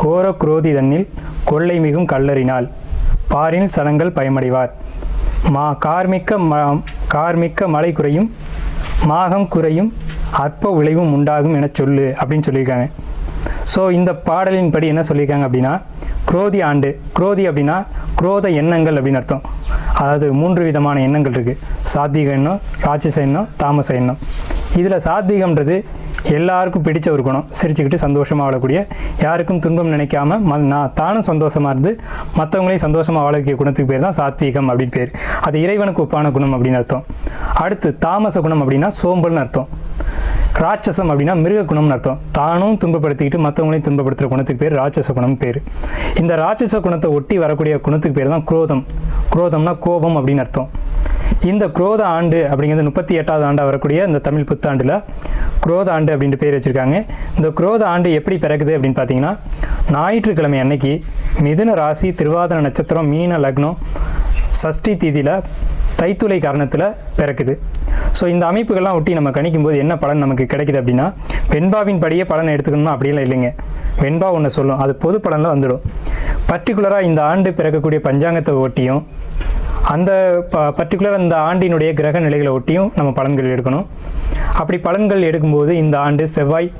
கோர குரோதி தன்னில் கொள்ளை மிகும் கல்லறினால் பாரின் சடங்கள் பயமடைவார். மா கார்மிக்க ம கார்மிக்க மழை குறையும் மாகம் குறையும் அற்ப விளைவும் உண்டாகும் என சொல்லு அப்படின்னு சொல்லியிருக்காங்க. ஸோ இந்த பாடலின் படி என்ன சொல்லியிருக்காங்க அப்படின்னா குரோதி ஆண்டு குரோதி அப்படின்னா குரோத எண்ணங்கள் அப்படின்னு அர்த்தம். அதாவது மூன்று விதமான எண்ணங்கள் இருக்குது சாத்விக எண்ணம் ராட்சச எண்ணம் தாமச எண்ணம். இதில் சாத்விகம்ன்றது எல்லாருக்கும் பிடிச்ச ஒரு குணம். சிரிச்சுக்கிட்டு சந்தோஷமாக வாழக்கூடிய யாருக்கும் துன்பம் நினைக்காம ம நான் தானும் சந்தோஷமாக இருந்து மற்றவங்களையும் சந்தோஷமாக வாழக்கூடிய குணத்துக்கு பேர் தான் சாத்வீகம் அப்படின்னு பேர். அது இறைவனுக்கு ஒப்பான குணம் அப்படின்னு அர்த்தம். அடுத்து தாமச குணம் அப்படின்னா சோம்பல்னு அர்த்தம். ராட்சசம் அப்படின்னா மிருக குணம்னு அர்த்தம். தானும் துன்பப்படுத்திக்கிட்டு மற்றவங்களையும் துன்பப்படுத்துகிற குணத்துக்கு பேர் ராட்சச குணம் பேர். இந்த ராட்சச குணத்தை ஒட்டி வரக்கூடிய குணத்துக்கு பேர் தான் குரோதம். குரோதம்னா கோபம் அப்படின்னு அர்த்தம். இந்த குரோத ஆண்டு அப்படிங்கிறது முப்பத்தி எட்டாவது ஆண்டாக வரக்கூடிய இந்த தமிழ் புத்தாண்டில் குரோத ஆண்டு அப்படின்ட்டு பேர் வச்சுருக்காங்க. இந்த குரோத ஆண்டு எப்படி பிறகுது அப்படின்னு பார்த்தீங்கன்னா ஞாயிற்றுக்கிழமை அன்னைக்கு மிதுன ராசி திருவாதிர நட்சத்திரம் மீன லக்னம் சஷ்டி தீதியில் தைத்துளை காரணத்தில் பிறக்குது. ஸோ இந்த அமைப்புகள்லாம் ஒட்டி நம்ம கணிக்கும் போது என்ன பலன் நமக்கு கிடைக்குது அப்படின்னா வெண்பாவின் படியே பலனை எடுத்துக்கணும்னா அப்படியெல்லாம் இல்லைங்க. வெண்பா ஒன்று சொல்லும். அது பொது பலனில் வந்துடும். பர்டிகுலராக இந்த ஆண்டு பிறக்கக்கூடிய பஞ்சாங்கத்தை ஒட்டியும் அந்த ப பர்டிகுலர் அந்த ஆண்டினுடைய கிரக நிலைகளை ஒட்டியும் நம்ம பலன்கள் எடுக்கணும். அப்படி பலன்கள் எடுக்கும்போது இந்த ஆண்டு செவ்வாய்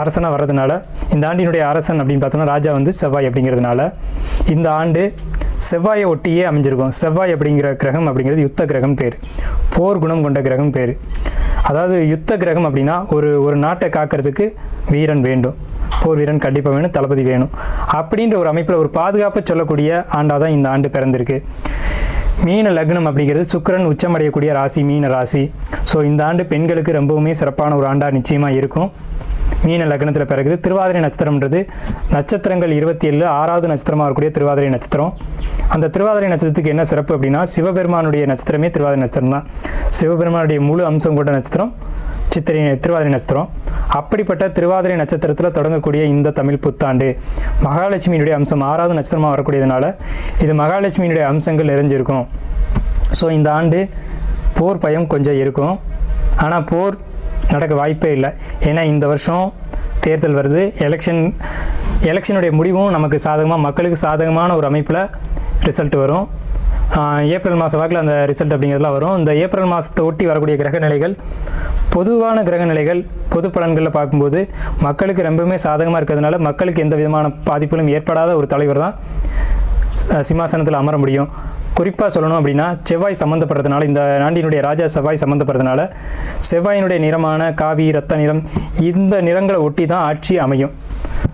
அரசனாக வர்றதுனால இந்த ஆண்டினுடைய அரசன் அப்படின்னு பார்த்தோம்னா ராஜா வந்து செவ்வாய் அப்படிங்கிறதுனால இந்த ஆண்டு செவ்வாயை ஒட்டியே அமைஞ்சிருக்கும். செவ்வாய் அப்படிங்கிற கிரகம் அப்படிங்கிறது யுத்த கிரகம் பேர். போர் குணம் கொண்ட கிரகம் பேர். அதாவது யுத்த கிரகம் அப்படின்னா ஒரு ஒரு நாட்டை காக்கிறதுக்கு வீரன் வேண்டும். போர் வீரன் கண்டிப்பாக வேணும் தளபதி வேணும். அப்படின்ற ஒரு அமைப்பில் ஒரு பாதுகாப்பை சொல்லக்கூடிய ஆண்டாக தான் இந்த ஆண்டு பிறந்திருக்கு. மீன லக்னம் அப்படிங்கிறது சுக்கிரன் உச்சமடையக்கூடிய ராசி மீன ராசி. ஸோ இந்த ஆண்டு பெண்களுக்கு ரொம்பவுமே சிறப்பான ஒரு ஆண்டாக நிச்சயமாக இருக்கும். மீன லக்னத்தில் பிறகுது. திருவாதிரை நட்சத்திரம்ன்றது நட்சத்திரங்கள் இருபத்தி ஏழு ஆறாவது நட்சத்திரமாக இருக்கக்கூடிய திருவாதிரை நட்சத்திரம். அந்த திருவாதிரை நட்சத்திரத்துக்கு என்ன சிறப்பு அப்படின்னா சிவபெருமானுடைய நட்சத்திரமே திருவாதிரை நட்சத்திரம் தான் சிவபெருமானுடைய முழு அம்சம் கொண்ட நட்சத்திரம் சித்திரை திருவாதிரை நட்சத்திரம். அப்படிப்பட்ட திருவாதிரை நட்சத்திரத்தில் தொடங்கக்கூடிய இந்த தமிழ் புத்தாண்டு மகாலட்சுமியினுடைய அம்சம் ஆறாவது நட்சத்திரமாக வரக்கூடியதுனால இது மகாலட்சுமியினுடைய அம்சங்கள் நிறைஞ்சிருக்கும். ஸோ இந்த ஆண்டு போர் பயம் கொஞ்சம் இருக்கும். ஆனால் போர் நடக்க வாய்ப்பே இல்லை. ஏன்னா இந்த வருஷம் தேர்தல் வருது. எலெக்ஷன் எலெக்ஷனுடைய முடிவும் நமக்கு சாதகமாக மக்களுக்கு சாதகமான ஒரு அமைப்பில் ரிசல்ட் வரும். ஏப்ரல் மாதம் வாக்கில் அந்த ரிசல்ட் அப்படிங்கிறதுலாம் வரும். இந்த ஏப்ரல் மாதத்தை ஒட்டி வரக்கூடிய கிரக நிலைகள் பொதுவான கிரக நிலைகள் பொது பலன்களில் பார்க்கும்போது மக்களுக்கு ரொம்பவுமே சாதகமாக இருக்கிறதுனால மக்களுக்கு எந்த விதமான பாதிப்புகளும் ஏற்படாத ஒரு தலைவர் தான் சிம்மாசனத்தில் அமர முடியும். குறிப்பாக சொல்லணும் அப்படின்னா செவ்வாய் சம்மந்தப்படுறதுனால இந்த நாண்டினுடைய ராஜா செவ்வாய் சம்மந்தப்படுறதுனால செவ்வாயினுடைய நிறமான காவி ரத்த நிறம் இந்த நிறங்களை ஒட்டி தான் ஆட்சி அமையும்.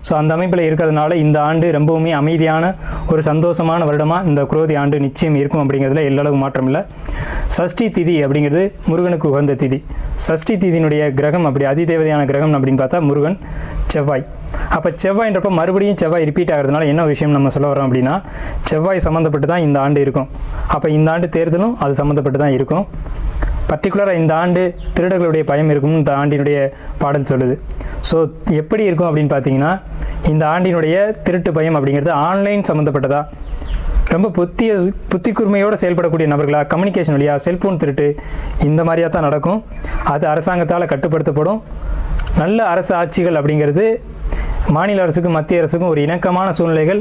ஸோ அந்த அமைப்பில் இருக்கிறதுனால இந்த ஆண்டு ரொம்பவுமே அமைதியான ஒரு சந்தோஷமான வருடமாக இந்த குரோதி ஆண்டு நிச்சயம் இருக்கும் அப்படிங்கிறதுல எல்லளவு மாற்றம் இல்லை சஷ்டி திதி அப்படிங்கிறது முருகனுக்கு உகந்த திதி. சஷ்டி திதியினுடைய கிரகம் அப்படி அதிதேவதையான கிரகம் அப்படின்னு பார்த்தா முருகன் செவ்வாய். அப்போ செவ்வாய்ன்றப்ப மறுபடியும் செவ்வாய் ரிப்பீட் ஆகிறதுனால என்ன விஷயம் நம்ம சொல்ல வரோம் அப்படின்னா செவ்வாய் சம்மந்தப்பட்டு தான் இந்த ஆண்டு இருக்கும். அப்போ இந்த ஆண்டு தேர்தலும் அது சம்மந்தப்பட்டு தான் இருக்கும் பர்டிகுலராக இந்த ஆண்டு திருடர்களுடைய பயம் இருக்கும்னு இந்த ஆண்டினுடைய பாடல் சொல்லுது. ஸோ எப்படி இருக்கும் அப்படின்னு பார்த்தீங்கன்னா இந்த ஆண்டினுடைய திருட்டு பயம் அப்படிங்கிறது ஆன்லைன் சம்மந்தப்பட்டதா ரொம்ப புத்திய புத்தி கூர்மையோடு செயல்படக்கூடிய நபர்களா? கம்யூனிகேஷன் வழியாக செல்ஃபோன் திருட்டு இந்த மாதிரியாக தான் நடக்கும். அது அரசாங்கத்தால் கட்டுப்படுத்தப்படும். நல்ல அரசு ஆட்சிகள் அப்படிங்கிறது மாநில அரசுக்கும் மத்திய அரசுக்கும் ஒரு இணக்கமான சூழ்நிலைகள்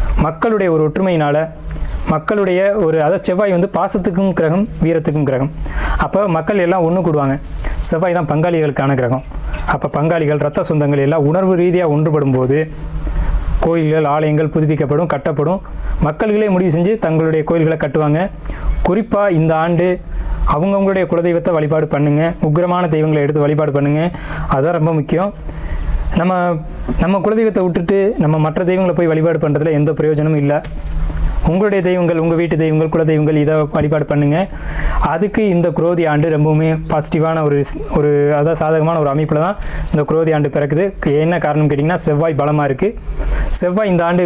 மக்களுடைய ஒரு ஒற்றுமையினால் மக்களுடைய ஒரு அதாவது செவ்வாய் வந்து பாசத்துக்கும் கிரகம் வீரத்துக்கும் கிரகம். அப்போ மக்கள் எல்லாம் ஒன்று கூடுவாங்க. செவ்வாய் தான் பங்காளிகளுக்கான கிரகம். அப்போ பங்காளிகள் ரத்த சொந்தங்கள் எல்லாம் உணர்வு ரீதியாக ஒன்றுபடும் போது கோயில்கள் ஆலயங்கள் புதுப்பிக்கப்படும் கட்டப்படும். மக்கள்களே முடிவு செஞ்சு தங்களுடைய கோயில்களை கட்டுவாங்க. குறிப்பாக இந்த ஆண்டு அவங்கவுங்களுடைய குலதெய்வத்தை வழிபாடு பண்ணுங்கள் உக்கிரமான தெய்வங்களை எடுத்து வழிபாடு பண்ணுங்கள் அதுதான் ரொம்ப முக்கியம். நம்ம நம்ம குலதெய்வத்தை விட்டுட்டு நம்ம மற்ற தெய்வங்களை போய் வழிபாடு பண்ணுறதுல எந்த பிரயோஜனமும் இல்லை. உங்களுடைய தெய்வங்கள் உங்கள் வீட்டு தெய்வங்கள் குல தெய்வங்கள் இதை வழிபாடு பண்ணுங்கள் அதுக்கு இந்த குரோதி ஆண்டு ரொம்பவுமே பாசிட்டிவான ஒரு ஸ்- ஒரு அதாவது சாதகமான ஒரு அமைப்பில் தான் இந்த குரோதி ஆண்டு பிறக்குது. என்ன காரணம் கேட்டிங்கன்னா செவ்வாய் பலமாக இருக்குது செவ்வாய் இந்த ஆண்டு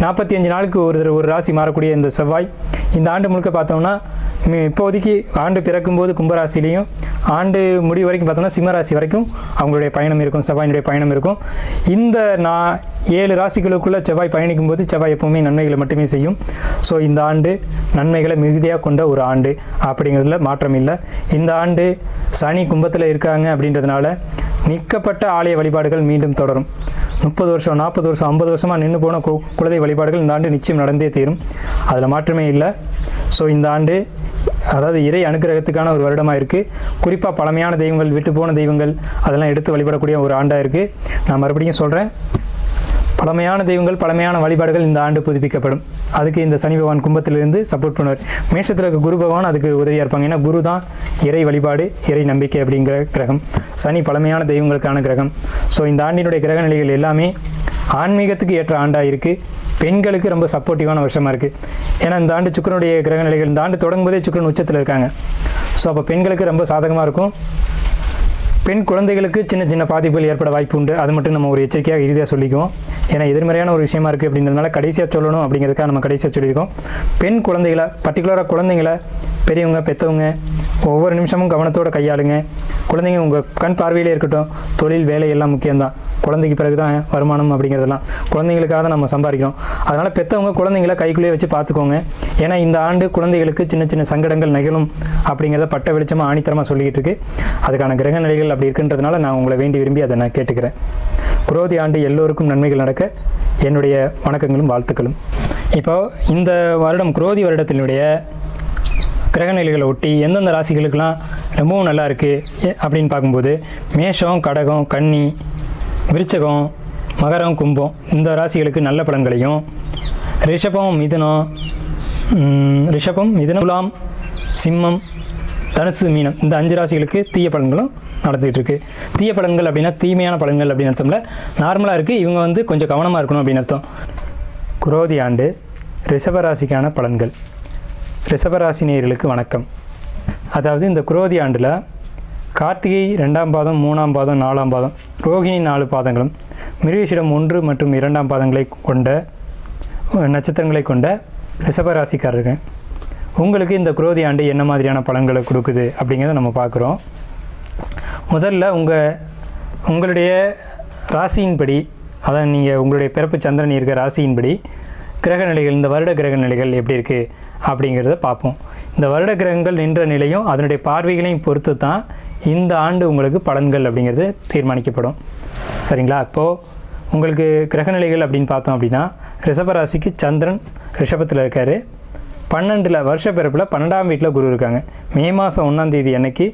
நாற்பத்தி அஞ்சு நாளுக்கு ஒரு தடவை ஒரு ராசி மாறக்கூடிய இந்த செவ்வாய். இந்த ஆண்டு முழுக்க பார்த்தோம்னா இப்போதைக்கு ஆண்டு பிறக்கும்போது கும்பராசிலையும் ஆண்டு முடிவு வரைக்கும் பார்த்தோம்னா சிம்மராசி வரைக்கும் அவங்களுடைய பயணம் இருக்கும் செவ்வாயினுடைய பயணம் இருக்கும். இந்த நான் ஏழு ராசிகளுக்குள்ள செவ்வாய் பயணிக்கும் போது செவ்வாய் எப்பவுமே நன்மைகளை மட்டுமே செய்யும். ஸோ இந்த ஆண்டு நன்மைகளை மிகுதியாக கொண்ட ஒரு ஆண்டு. அப்படிங்கிறதுல மாற்றம் இல்லை. இந்த ஆண்டு சனி கும்பத்தில் இருக்காங்க அப்படின்றதுனால நிற்கப்பட்ட ஆலய வழிபாடுகள் மீண்டும் தொடரும். முப்பது வருஷம் நாற்பது வருஷம் ஐம்பது வருஷமாக நின்று போன கு குலதெய்வ வழிபாடுகள் இந்த ஆண்டு நிச்சயம் நடந்தே தீரும். அதில் மாற்றமே இல்லை. ஸோ இந்த ஆண்டு அதாவது இறை அனுகிரகத்துக்கான ஒரு வருடமாக இருக்குது குறிப்பாக பழமையான தெய்வங்கள் விட்டு போன தெய்வங்கள் அதெல்லாம் எடுத்து வழிபடக்கூடிய ஒரு ஆண்டாக இருக்குது நான் மறுபடியும் சொல்கிறேன் பழமையான தெய்வங்கள் பழமையான வழிபாடுகள் இந்த ஆண்டு புதுப்பிக்கப்படும். அதுக்கு இந்த சனி பகவான் கும்பத்திலிருந்து சப்போர்ட் பண்ணுவார். மேஷத்தில் இருக்க குரு பகவான் அதுக்கு உதவியாக இருப்பாங்க. ஏன்னா குரு தான் இறை வழிபாடு இறை நம்பிக்கை அப்படிங்கிற கிரகம். சனி பழமையான தெய்வங்களுக்கான கிரகம். ஸோ இந்த ஆண்டினுடைய கிரக நிலைகள் எல்லாமே ஆன்மீகத்துக்கு ஏற்ற ஆண்டாக இருக்குது பெண்களுக்கு ரொம்ப சப்போர்ட்டிவான வருஷமாக இருக்குது ஏன்னா இந்த ஆண்டு சுக்கரனுடைய கிரக நிலைகள் இந்த ஆண்டு தொடங்கும் போதே சுக்கரன் உச்சத்தில் இருக்காங்க. ஸோ அப்போ பெண்களுக்கு ரொம்ப சாதகமாக இருக்கும். பெண் குழந்தைகளுக்கு சின்ன சின்ன பாதிப்புகள் ஏற்பட வாய்ப்பு உண்டு. அது மட்டும் நம்ம ஒரு எச்சரிக்கையாக இறுதியாக சொல்லிக்குவோம். ஏன்னா எதிர்மறையான ஒரு விஷயமா இருக்குது அப்படின்றதுனால கடைசியாக சொல்லணும் அப்படிங்கிறதுக்காக நம்ம கடைசியாக சொல்லியிருக்கோம். பெண் குழந்தைகளை பர்டிகுலராக குழந்தைங்களை பெரியவங்க பெற்றவங்க ஒவ்வொரு நிமிஷமும் கவனத்தோடு கையாளுங்க. குழந்தைங்க உங்கள் கண் பார்வையிலே இருக்கட்டும். தொழில் வேலை எல்லாம் முக்கியம்தான். குழந்தைக்கு பிறகு தான் வருமானம் அப்படிங்கிறதெல்லாம். குழந்தைங்களுக்காக தான் நம்ம சம்பாதிக்கிறோம். அதனால் பெற்றவங்க குழந்தைங்கள கைக்குள்ளேயே வச்சு பார்த்துக்கோங்க. ஏன்னா இந்த ஆண்டு குழந்தைகளுக்கு சின்ன சின்ன சங்கடங்கள் நிகழும் அப்படிங்கிறத பட்ட வெளிச்சமாக ஆணித்தரமாக சொல்லிக்கிட்டு இருக்கு. அதுக்கான கிரக நிலைகள் அப்படி இருக்குன்றதுனால நான் உங்களை வேண்டி விரும்பி அதை நான் கேட்டுக்கிறேன். குரோதி ஆண்டு எல்லோருக்கும் நன்மைகள் நடக்க என்னுடைய வணக்கங்களும் வாழ்த்துக்களும். இப்போ இந்த வருடம் குரோதி வருடத்தினுடைய கிரகநிலைகளை ஒட்டி எந்தெந்த ராசிகளுக்கெல்லாம் ரொம்பவும் நல்லா இருக்குது அப்படின்னு பார்க்கும்போது மேஷம் கடகம் கன்னி விருச்சகம் மகரம் கும்பம் இந்த ராசிகளுக்கு நல்ல பலன்களையும் ரிஷபம் மிதுனம் ரிஷபம் மிதுனம் துலாம் சிம்மம் தனுசு மீனம். இந்த அஞ்சு ராசிகளுக்கு தீய பலன்களும் நடந்துகிட்டு இருக்கு தீய பலன்கள் அப்படின்னா தீமையான பலன்கள் அப்படின்னு அர்த்தம்ல. நார்மலாக இருக்குது இவங்க வந்து கொஞ்சம் கவனமாக இருக்கணும் அப்படின்னு அர்த்தம். குரோதி ஆண்டு ரிஷபராசிக்கான பலன்கள். ரிஷபராசி நேயர்களுக்கு வணக்கம். அதாவது இந்த குரோதி ஆண்டில் கார்த்திகை ரெண்டாம் பாதம் மூணாம் பாதம் நாலாம் பாதம் ரோகிணி நாலு பாதங்களும் மிருகசிடம் ஒன்று மற்றும் இரண்டாம் பாதங்களை கொண்ட நட்சத்திரங்களை கொண்ட ரிஷபராசிக்காரர்கள் உங்களுக்கு இந்த குரோதி ஆண்டு என்ன மாதிரியான பலன்களை கொடுக்குது அப்படிங்கிறத நம்ம பார்க்குறோம். முதல்ல உங்கள் உங்களுடைய ராசியின்படி அதான் நீங்கள் உங்களுடைய பிறப்பு சந்திரன் இருக்க ராசியின்படி கிரக நிலைகள் இந்த வருட கிரக நிலைகள் எப்படி இருக்குது அப்படிங்கிறத பார்ப்போம். இந்த வருட கிரகங்கள் நின்ற நிலையும் அதனுடைய பார்வைகளையும் பொறுத்து தான் இந்த ஆண்டு உங்களுக்கு பலன்கள் அப்படிங்கிறது தீர்மானிக்கப்படும். சரிங்களா? இப்போது உங்களுக்கு கிரக நிலைகள் அப்படின்னு பார்த்தோம் அப்படின்னா ரிஷபராசிக்கு சந்திரன் ரிஷபத்தில் இருக்கார். பன்னெண்டில் வருஷ பிறப்பில் பன்னெண்டாம் வீட்டில் குரு இருக்காங்க. மே மாதம் ஒன்றாம் தேதி அன்னைக்கு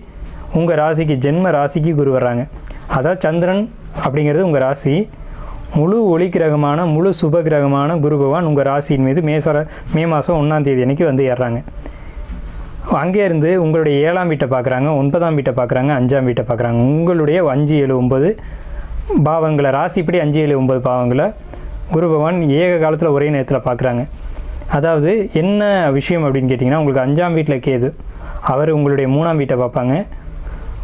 உங்கள் ராசிக்கு ஜென்ம ராசிக்கு குரு வர்றாங்க. அதாவது சந்திரன் அப்படிங்கிறது உங்கள் ராசி. முழு ஒளி கிரகமான முழு சுப கிரகமான குரு பகவான் உங்கள் ராசியின் மீது மேசர மே மாதம் ஒன்றாம் தேதி அன்னைக்கு வந்து ஏறுறாங்க. அங்கே இருந்து உங்களுடைய ஏழாம் வீட்டை பார்க்குறாங்க ஒன்பதாம் வீட்டை பார்க்குறாங்க அஞ்சாம் வீட்டை பார்க்குறாங்க உங்களுடைய அஞ்சு ஏழு ஒன்பது பாவங்களை ராசிப்படி அஞ்சு ஏழு ஒன்பது பாவங்களை குரு பகவான் ஏக காலத்தில் ஒரே நேரத்தில் பார்க்குறாங்க அதாவது என்ன விஷயம் அப்படின்னு கேட்டிங்கன்னா உங்களுக்கு அஞ்சாம் வீட்டில் கேது அவர் உங்களுடைய மூணாம் வீட்டை பார்ப்பாங்க.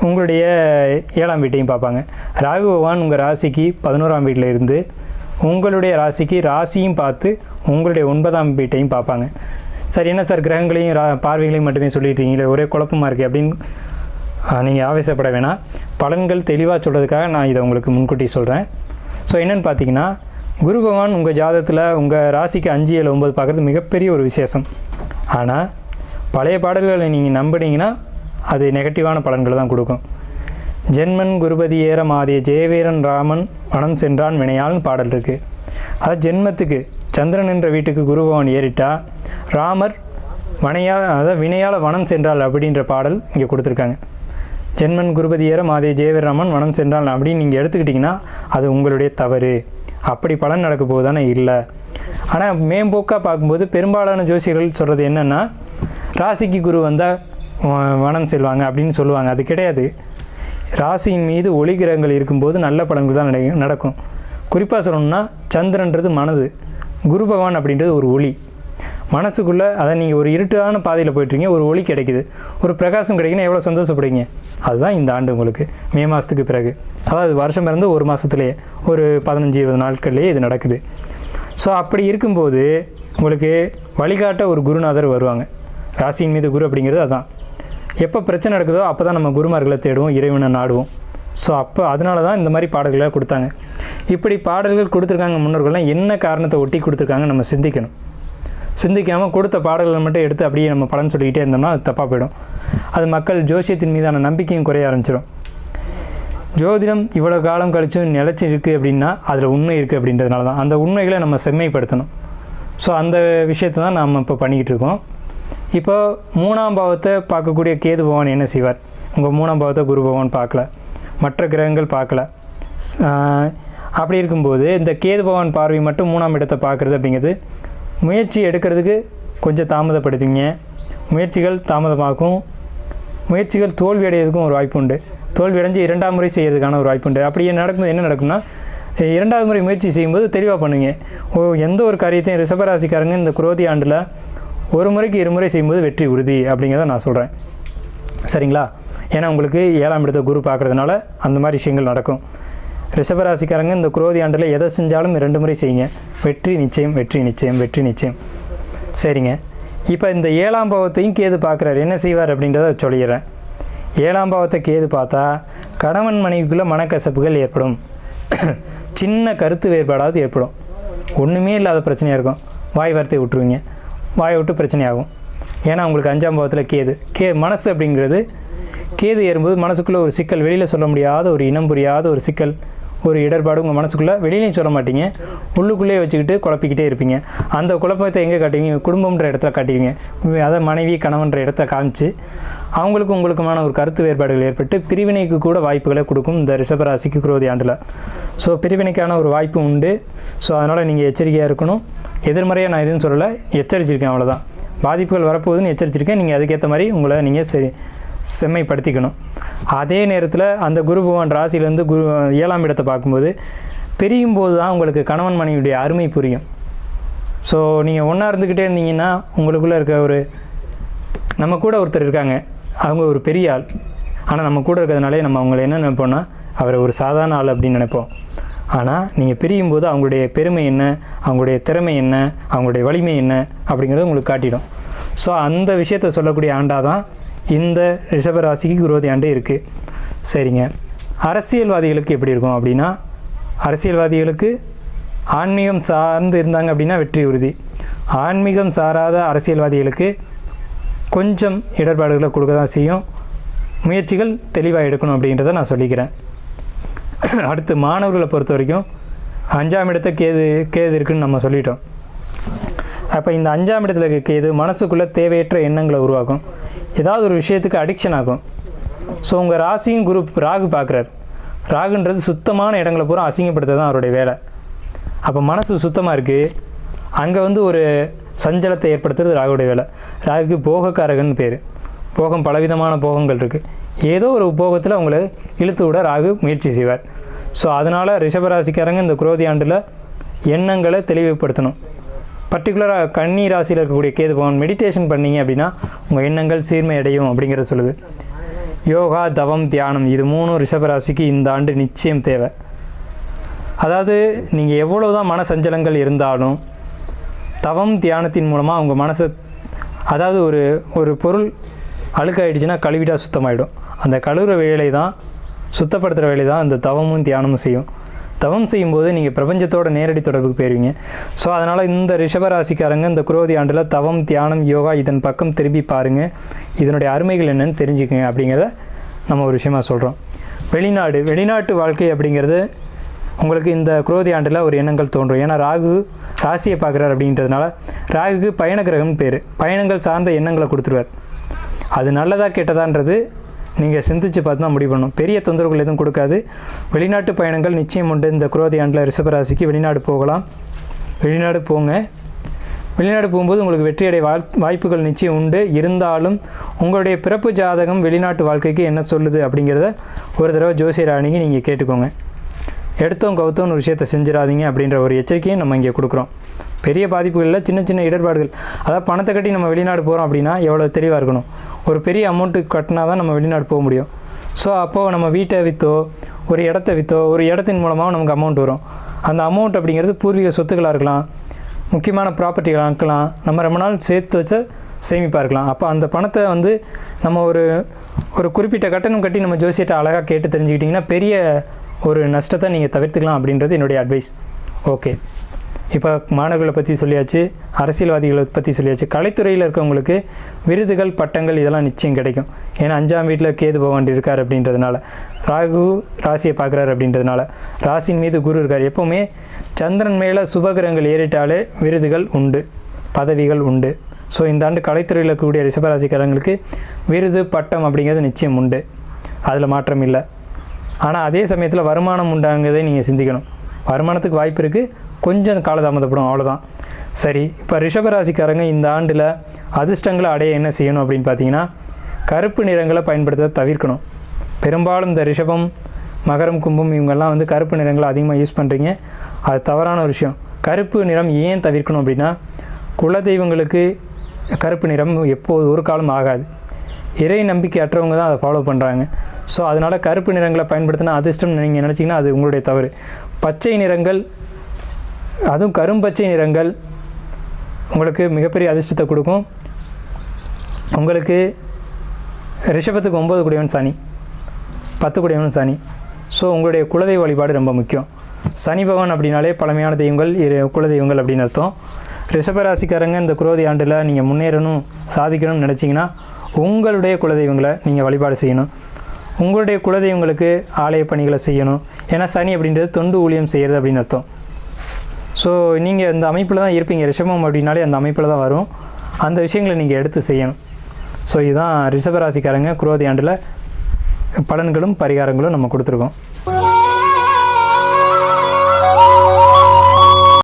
உங்களுடைய ஏழாம் வீட்டையும் பார்ப்பாங்க. ராகு பகவான் உங்கள் ராசிக்கு பதினோராம் வீட்டில் இருந்து உங்களுடைய ராசிக்கு ராசியும் பார்த்து உங்களுடைய ஒன்பதாம் வீட்டையும் பார்ப்பாங்க. சரி என்ன சார் கிரகங்களையும் ரா பார்வைகளையும் மட்டுமே சொல்லிட்டீங்களே ஒரே குழப்பமாக இருக்குது அப்படின்னு நீங்கள் ஆவேசப்பட வேணாம். பலன்கள் தெளிவாக சொல்கிறதுக்காக நான் இதை உங்களுக்கு முன்கூட்டி சொல்கிறேன் ஸோ என்னென்னு பார்த்தீங்கன்னா குரு பகவான் உங்கள் ஜாதத்தில் உங்கள் ராசிக்கு அஞ்சு ஏழு ஒன்பது பார்க்குறது மிகப்பெரிய ஒரு விசேஷம். ஆனால் பழைய பாடல்களை நீங்கள் நம்பினீங்கன்னா அது நெகட்டிவான பலன்களை தான் கொடுக்கும். ஜென்மன் குருபதி ஏற மாதிய ஜெயவீரன் ராமன் வனம் சென்றான் வினையால்னு பாடல் இருக்குது அது ஜென்மத்துக்கு சந்திரன் என்ற வீட்டுக்கு குரு பகவான் ஏறிட்டா ராமர் வனையால் அதாவது வினையால் வனம் சென்றாள் அப்படின்ற பாடல் இங்கே கொடுத்துருக்காங்க. ஜென்மன் குருபதி ஏற மாதே ஜெயவீரராமன் வனம் சென்றால் அப்படின்னு நீங்கள் எடுத்துக்கிட்டிங்கன்னா அது உங்களுடைய தவறு. அப்படி பலன் நடக்க போகுதானே? இல்லை. ஆனால் மேம்போக்காக பார்க்கும்போது பெரும்பாலான ஜோசியர்கள் சொல்கிறது என்னென்னா ராசிக்கு குரு வந்தால் வனம் செல்வாங்க அப்படின்னு சொல்லுவாங்க. அது கிடையாது. ராசியின் மீது ஒளி கிரகங்கள் இருக்கும்போது நல்ல பலன்கள் தான் நடக்கும். குறிப்பாக சொல்லணும்னா சந்திரன்றது மனது. குரு பகவான் அப்படின்றது ஒரு ஒளி. மனசுக்குள்ளே அதை நீங்கள் ஒரு இருட்டான பாதையில் போயிட்டுருங்க ஒரு ஒளி கிடைக்குது. ஒரு பிரகாசம் கிடைக்குன்னா எவ்வளோ சந்தோஷப்படுவீங்க? அதுதான் இந்த ஆண்டு உங்களுக்கு. மே மாதத்துக்கு பிறகு. அதாவது வருஷம் இருந்து ஒரு மாதத்துலேயே ஒரு பதினஞ்சு இருபது நாட்கள்லேயே இது நடக்குது. ஸோ அப்படி இருக்கும்போது உங்களுக்கு வழிகாட்ட ஒரு குருநாதர் வருவாங்க. ராசியின் மீது குரு அப்படிங்கிறது அதான். எப்போ பிரச்சனை நடக்குதோ அப்போ தான் நம்ம குருமார்களை தேடுவோம் இறைவனை நாடுவோம். ஸோ அப்போ அதனால தான் இந்த மாதிரி பாடல்களை கொடுத்தாங்க. இப்படி பாடல்கள் கொடுத்துருக்காங்க முன்னோர்கள்லாம் என்ன காரணத்தை ஒட்டி கொடுத்துருக்காங்க நம்ம சிந்திக்கணும். சிந்திக்காமல் கொடுத்த பாடல்களை மட்டும் எடுத்து அப்படியே நம்ம பலன் சொல்லிக்கிட்டே இருந்தோம்னா அது தப்பாக போயிடும். அது மக்கள் ஜோசியத்தின் மீதான நம்பிக்கையும் குறைய ஆரம்பிச்சிடும் ஜோதிடம் இவ்வளோ காலம் கழிச்சும் நிலச்சி இருக்குது அப்படின்னா அதில் உண்மை இருக்குது அப்படின்றதுனால தான். அந்த உண்மைகளை நம்ம செம்மைப்படுத்தணும். ஸோ அந்த விஷயத்தை தான் நாம் இப்போ பண்ணிக்கிட்டு இருக்கோம். இப்போ மூணாம் பாவத்தை பார்க்கக்கூடிய கேது பகவான் என்ன செய்வார்? உங்கள் மூணாம் பாவத்தை குரு பகவான் பார்க்கல. மற்ற கிரகங்கள் பார்க்கல. அப்படி இருக்கும்போது இந்த கேது பகவான் பார்வை மட்டும் மூணாம் இடத்தை பார்க்குறது அப்படிங்கிறது முயற்சி எடுக்கிறதுக்கு கொஞ்சம் தாமதப்படுத்திங்க முயற்சிகள் தாமதமாகும். முயற்சிகள் தோல்வி அடையிறதுக்கும் ஒரு வாய்ப்பு உண்டு. தோல்வி அடைஞ்சு இரண்டாம் முறை செய்கிறதுக்கான ஒரு வாய்ப்பு உண்டு. அப்படி நடக்கும்போது என்ன நடக்கும்னா இரண்டாவது முறை முயற்சி செய்யும்போது தெளிவாக பண்ணுங்க ஓ எந்த ஒரு காரியத்தையும் ரிஷபராசிக்காரங்க இந்த குரோதி ஆண்டில் ஒரு முறைக்கு இருமுறை செய்யும்போது வெற்றி உறுதி அப்படிங்கிறத நான் சொல்கிறேன் சரிங்களா? ஏன்னா உங்களுக்கு ஏழாம் இடத்த குரு பார்க்குறதுனால அந்த மாதிரி விஷயங்கள் நடக்கும். ரிஷபராசிக்காரங்க இந்த குரோதி ஆண்டில் எதை செஞ்சாலும் ரெண்டு முறை செய்யுங்க. வெற்றி நிச்சயம் வெற்றி நிச்சயம் வெற்றி நிச்சயம். சரிங்க. இப்போ இந்த ஏழாம் பாவத்தையும் கேது பார்க்குறாரு. என்ன செய்வார் அப்படின்றத சொல்லிடுறேன். ஏழாம் பாவத்தை கேது பார்த்தா கணவன் மனைவிக்குள்ளே மனக்கசப்புகள் ஏற்படும். சின்ன கருத்து வேறுபாடாவது ஏற்படும். ஒன்றுமே இல்லாத பிரச்சனையாக இருக்கும். வாய் வார்த்தையை விட்டுருவீங்க. வாயை விட்டு பிரச்சனையாகும் ஏன்னா உங்களுக்கு அஞ்சாம் பாவத்தில் கேது. கே மனசு அப்படிங்கிறது கேது ஏறும்போது மனசுக்குள்ளே ஒரு சிக்கல் வெளியில் சொல்ல முடியாத ஒரு இனம் புரியாத ஒரு சிக்கல். ஒரு இடர்பாடு உங்கள் மனசுக்குள்ளே வெளியிலையும் சொல்ல மாட்டீங்க. உள்ளுக்குள்ளேயே வச்சுக்கிட்டு குழப்பிக்கிட்டே இருப்பீங்க. அந்த குழப்பத்தை எங்கே காட்டுவீங்க? குடும்பம்ன்ற இடத்துல காட்டுவீங்க. அதை மனைவி கணவன்ற இடத்துல காமிச்சு அவங்களுக்கு உங்களுக்குமான ஒரு கருத்து வேறுபாடுகள் ஏற்பட்டு பிரிவினைக்கு கூட வாய்ப்புகளை கொடுக்கும் இந்த ரிஷபராசிக்கு குரோதி ஆண்டில். ஸோ பிரிவினைக்கான ஒரு வாய்ப்பு உண்டு. ஸோ அதனால் நீங்கள் எச்சரிக்கையாக இருக்கணும். எதிர்மறையாக நான் எதுவும் சொல்லலை. எச்சரிச்சிருக்கேன் அவ்வளோதான் பாதிப்புகள் வரப்போகுதுன்னு எச்சரிச்சிருக்கேன். நீங்கள் அதுக்கேற்ற மாதிரி உங்களை நீங்கள் சரி செம்மைப்படுத்திக்கணும். அதே நேரத்தில் அந்த குரு பகவான் ராசியிலேருந்து குரு ஏழாம் இடத்தை பார்க்கும்போது பிரியும் போது தான் உங்களுக்கு கணவன் மனைவியுடைய அருமை புரியும். ஸோ நீங்கள் ஒன்றா இருந்துக்கிட்டே இருந்தீங்கன்னா உங்களுக்குள்ளே இருக்க ஒரு நம்ம கூட ஒருத்தர் இருக்காங்க. அவங்க ஒரு பெரிய ஆள். ஆனால் நம்ம கூட இருக்கிறதுனாலே நம்ம அவங்கள என்ன நினைப்போம்னா அவரை ஒரு சாதாரண ஆள் அப்படின்னு நினைப்போம். ஆனால் நீங்கள் பிரியும் போது அவங்களுடைய பெருமை என்ன அவங்களுடைய திறமை என்ன அவங்களுடைய வலிமை என்ன அப்படிங்கிறது உங்களுக்கு காட்டிடும். ஸோ அந்த விஷயத்தை சொல்லக்கூடிய ஆண்டாக தான் இந்த ரிஷபராசிக்கு குரோதி ஆண்டு இருக்குது சரிங்க. அரசியல்வாதிகளுக்கு எப்படி இருக்கும் அப்படின்னா அரசியல்வாதிகளுக்கு ஆன்மீகம் சார்ந்து இருந்தாங்க அப்படின்னா வெற்றி உறுதி. ஆன்மீகம் சாராத அரசியல்வாதிகளுக்கு கொஞ்சம் இடர்பாடுகளை கொடுக்க தான் செய்யும். முயற்சிகள் தெளிவாக எடுக்கணும் அப்படின்றத நான் சொல்லிக்கிறேன். அடுத்து மாணவர்களை பொறுத்த வரைக்கும் அஞ்சாம் இடத்த கேது கேது இருக்குன்னு நம்ம சொல்லிட்டோம். அப்போ இந்த அஞ்சாம் இடத்துல இருக்க இது மனசுக்குள்ளே தேவையற்ற எண்ணங்களை உருவாக்கும். ஏதாவது ஒரு விஷயத்துக்கு அடிக்ஷன் ஆகும். ஸோ உங்கள் ராசியும் குரு ராகு பார்க்குறாரு. ராகுன்றது சுத்தமான இடங்களை பூரா அசிங்கப்படுத்த தான் அவருடைய வேலை. அப்போ மனசு சுத்தமாக இருக்குது அங்கே வந்து ஒரு சஞ்சலத்தை ஏற்படுத்துறது ராகுடைய வேலை. ராகுக்கு போகக்காரகன் பேர். போகம் பலவிதமான போகங்கள் இருக்குது ஏதோ ஒரு போகத்தில் உங்களை இழுத்து விட ராகு முயற்சி செய்வார். ஸோ அதனால் ரிஷபராசிக்காரங்க இந்த குரோதி ஆண்டில் எண்ணங்களை தெளிவுபடுத்தணும். பர்டிகுலராக கன்னி ராசியில் இருக்கக்கூடிய கேது பகவான் மெடிடேஷன் பண்ணீங்க அப்படின்னா உங்கள் எண்ணங்கள் சீர்மை அடையும் அப்படிங்கிறத சொல்லுது. யோகா தவம் தியானம் இது மூணும் ரிஷபராசிக்கு இந்த ஆண்டு நிச்சயம் தேவை. அதாவது நீங்கள் எவ்வளோ தான் மன சஞ்சலங்கள் இருந்தாலும் தவம் தியானத்தின் மூலமாக உங்கள் மனசை அதாவது ஒரு ஒரு பொருள் அழுக்காயிடுச்சுன்னா கழுவிட்டா சுத்தமாயிடும். அந்த கழுவுற வேலை தான் சுத்தப்படுத்துகிற வேலை தான் அந்த தவமும் தியானமும் செய்யும். தவம் செய்யும்போது நீங்கள் பிரபஞ்சத்தோட நேரடி தொடர்புக்கு போயிருவீங்க. ஸோ அதனால் இந்த ரிஷபராசிக்காரங்க இந்த குரோதி ஆண்டில் தவம் தியானம் யோகா இதன் பக்கம் திரும்பி பாருங்கள் இதனுடைய அருமைகள் என்னன்னு தெரிஞ்சுக்கங்க அப்படிங்கிறத நம்ம ஒரு விஷயமாக சொல்கிறோம் வெளிநாடு வெளிநாட்டு வாழ்க்கை அப்படிங்கிறது உங்களுக்கு இந்த குரோதி ஆண்டில் ஒரு எண்ணங்கள் தோன்றும். ஏன்னா ராகு ராசியை பார்க்குறாரு அப்படின்றதுனால ராகுக்கு பயண கிரகம்னு பேர். பயணங்கள் சார்ந்த எண்ணங்களை கொடுத்துருவார். அது நல்லதா கெட்டதான்றது நீங்கள் சிந்திச்சு பார்த்து தான் முடிவு பண்ணணும். பெரிய தொந்தரவுகள் எதுவும் கொடுக்காது. வெளிநாட்டு பயணங்கள் நிச்சயம் உண்டு. இந்த குரோதி ஆண்டில் ரிஷபராசிக்கு வெளிநாடு போகலாம். வெளிநாடு போங்க. வெளிநாடு போகும்போது உங்களுக்கு வெற்றியடை வாழ் வாய்ப்புகள் நிச்சயம் உண்டு. இருந்தாலும் உங்களுடைய பிறப்பு ஜாதகம் வெளிநாட்டு வாழ்க்கைக்கு என்ன சொல்லுது அப்படிங்கிறத ஒரு தடவை ஜோசியர் அணுகி நீங்கள் கேட்டுக்கோங்க. எடுத்தோம் கவுத்தோன்னு ஒரு விஷயத்தை செஞ்சிடாதீங்க அப்படின்ற ஒரு எச்சரிக்கையும் நம்ம இங்கே கொடுக்குறோம். பெரிய பாதிப்புகளில் சின்ன சின்ன இடர்பாடுகள். அதாவது பணத்தை கட்டி நம்ம வெளிநாடு போகிறோம் அப்படின்னா எவ்வளோ தெளிவாக இருக்கணும். ஒரு பெரிய அமௌண்ட்டு கட்டினா தான் நம்ம வெளிநாடு போக முடியும். ஸோ அப்போது நம்ம வீட்டை விற்றோ ஒரு இடத்த விற்றோ ஒரு இடத்தின் மூலமாக நமக்கு அமௌண்ட் வரும். அந்த அமௌண்ட் அப்படிங்கிறது பூர்வீக சொத்துக்களாக இருக்கலாம் முக்கியமான ப்ராப்பர்ட்டிகளாக இருக்கலாம் நம்ம ரொம்ப நாள் சேர்த்து வச்ச சேமிப்பாக இருக்கலாம். அப்போ அந்த பணத்தை வந்து நம்ம ஒரு ஒரு குறிப்பிட்ட கட்டணம் கட்டி நம்ம ஜோசியத்தை அழகாக கேட்டு தெரிஞ்சுக்கிட்டிங்கன்னா பெரிய ஒரு நஷ்டத்தை நீங்கள் தவிர்த்துக்கலாம் அப்படின்றது என்னுடைய அட்வைஸ் ஓகே இப்போ மாணவர்களை பற்றி சொல்லியாச்சு அரசியல்வாதிகளை பற்றி சொல்லியாச்சு. கலைத்துறையில் இருக்கவங்களுக்கு விருதுகள் பட்டங்கள் இதெல்லாம் நிச்சயம் கிடைக்கும். ஏன்னா அஞ்சாம் வீட்டில் கேது பகவான் இருக்கார் அப்படின்றதுனால. ராகு ராசியை பார்க்குறாரு அப்படின்றதுனால. ராசியின் மீது குரு இருக்கார். எப்போவுமே சந்திரன் மேலே சுபகிரகங்கள் ஏறிட்டாலே விருதுகள் உண்டு பதவிகள் உண்டு. ஸோ இந்த ஆண்டு கலைத்துறையில் இருக்கக்கூடிய ரிஷபராசிக்காரங்களுக்கு விருது பட்டம் அப்படிங்கிறது நிச்சயம் உண்டு. அதில் மாற்றம் இல்லை. ஆனால் அதே சமயத்தில் வருமானம் உண்டாங்கிறதை நீங்கள் சிந்திக்கணும். வருமானத்துக்கு வாய்ப்பு இருக்குது கொஞ்சம் காலதாமதப்படும் அவ்வளோதான் சரி இப்போ ரிஷபராசிக்காரங்க இந்த ஆண்டில் அதிர்ஷ்டங்களை அடைய என்ன செய்யணும் அப்படின்னு பார்த்தீங்கன்னா கருப்பு நிறங்களை பயன்படுத்த தவிர்க்கணும். பெரும்பாலும் இந்த ரிஷபம் மகரம் கும்பம் இவங்கெல்லாம் வந்து கருப்பு நிறங்களை அதிகமாக யூஸ் பண்ணுறீங்க அது தவறான ஒரு விஷயம். கருப்பு நிறம் ஏன் தவிர்க்கணும் அப்படின்னா குலதெய்வங்களுக்கு கருப்பு நிறம் எப்போது ஒரு காலம் ஆகாது. இறை நம்பிக்கை அற்றவங்க தான் அதை ஃபாலோ பண்ணுறாங்க ஸோ அதனால் கருப்பு நிறங்களை பயன்படுத்தினா அதிர்ஷ்டம் நீங்கள் நினச்சிங்கன்னா அது உங்களுடைய தவறு. பச்சை நிறங்கள் அதுவும் கரும்பச்சை நிறங்கள் உங்களுக்கு மிகப்பெரிய அதிர்ஷ்டத்தை கொடுக்கும். உங்களுக்கு ரிஷபத்துக்கு ஒம்பது குடையவன் சனி பத்து குடையவன் சனி. ஸோ உங்களுடைய குலதெய்வ வழிபாடு ரொம்ப முக்கியம். சனி பகவான் அப்படின்னாலே பழமையான தெய்வங்கள் இரு குலதெய்வங்கள் அப்படின்னு அர்த்தம். ரிஷபராசிக்காரங்க இந்த குரோதி ஆண்டில் நீங்கள் முன்னேறணும் சாதிக்கணும்னு நினச்சிங்கன்னா உங்களுடைய குலதெய்வங்களை நீங்கள் வழிபாடு செய்யணும். உங்களுடைய குலதெய்வங்களுக்கு ஆலய பணிகளை செய்யணும். ஏன்னா சனி அப்படின்றது தொண்டு ஊழியம் செய்கிறது அப்படின்னு அர்த்தம். ஸோ நீங்கள் இந்த அமைப்பில் தான் இருப்பீங்க. ரிஷபம் அப்படின்னாலே அந்த அமைப்பில் தான் வரும். அந்த விஷயங்களை நீங்கள் எடுத்து செய்யணும். ஸோ இதுதான் ரிஷபராசிக்காரங்க குரோதி ஆண்டில் பலன்களும் பரிகாரங்களும் நம்ம கொடுத்துருக்கோம்.